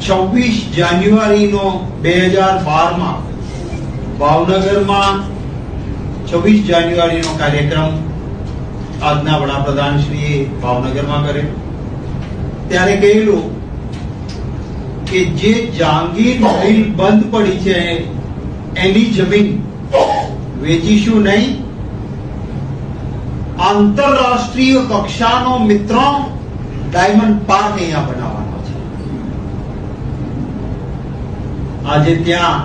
છવ્વીસ જાન્યુઆરીનો બે હજાર બારમાં ભાવનગરમાં છવ્વીસ જાન્યુઆરીનો કાર્યક્રમ આજના વડાપ્રધાનશ્રીએ ભાવનગરમાં કર્યો. ત્યારે કહેલું કે જે જાંગીર મિલ બંધ પડી છે, એની જમીન વેચીશું નહીં. આંતરરાષ્ટ્રીય કક્ષાનો મિત્રો ડાયમંડ પાર્ક અહીંયા બનાવવાનો છે આજે ત્યાં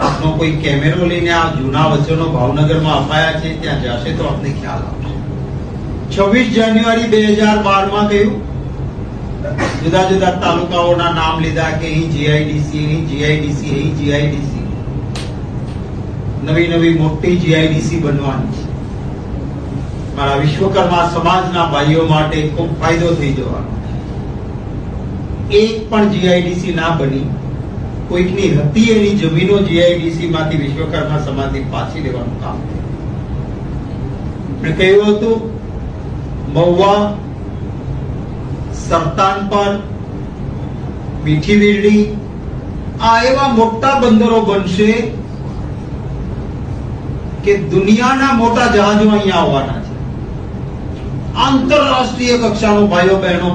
આપનો કોઈ કેમેરો લઈને આ જૂના વચનો ભાવનગરમાં અપાયા છે, ત્યાં જશે તો આપને ખ્યાલ આવશે. છવ્વીસ જાન્યુઆરી બે હજાર બારમાં કહ્યું જુદા જુદા તાલુકાઓના નામ લીધા કે અહીં જીઆઈડીસી અહીં જીઆઈડીસી અહીં જીઆઈડીસી નવી નવી મોટી જીઆઈડીસી બનવાની મારા વિશ્વકર્મા સમાજના ભાઈઓ માટે ખૂબ ફાયદો થઈ જવાનો એક પણ જીઆઈડીસી ના બની. કોઈકની હતી એની જમીનો જીઆઈડીસી માંથી વિશ્વકર્મા સમાધિ પાછી લેવાનું કામ મેં કહ્યું હતું, મહુવા સરતાનપર મીઠી વીરડી, આ એવા મોટા બંદરો બનશે કે દુનિયાના મોટા જહાજો અહીંયા આવવાના છે. આંતરરાષ્ટ્રીય કક્ષાનો ભાઈઓ બહેનો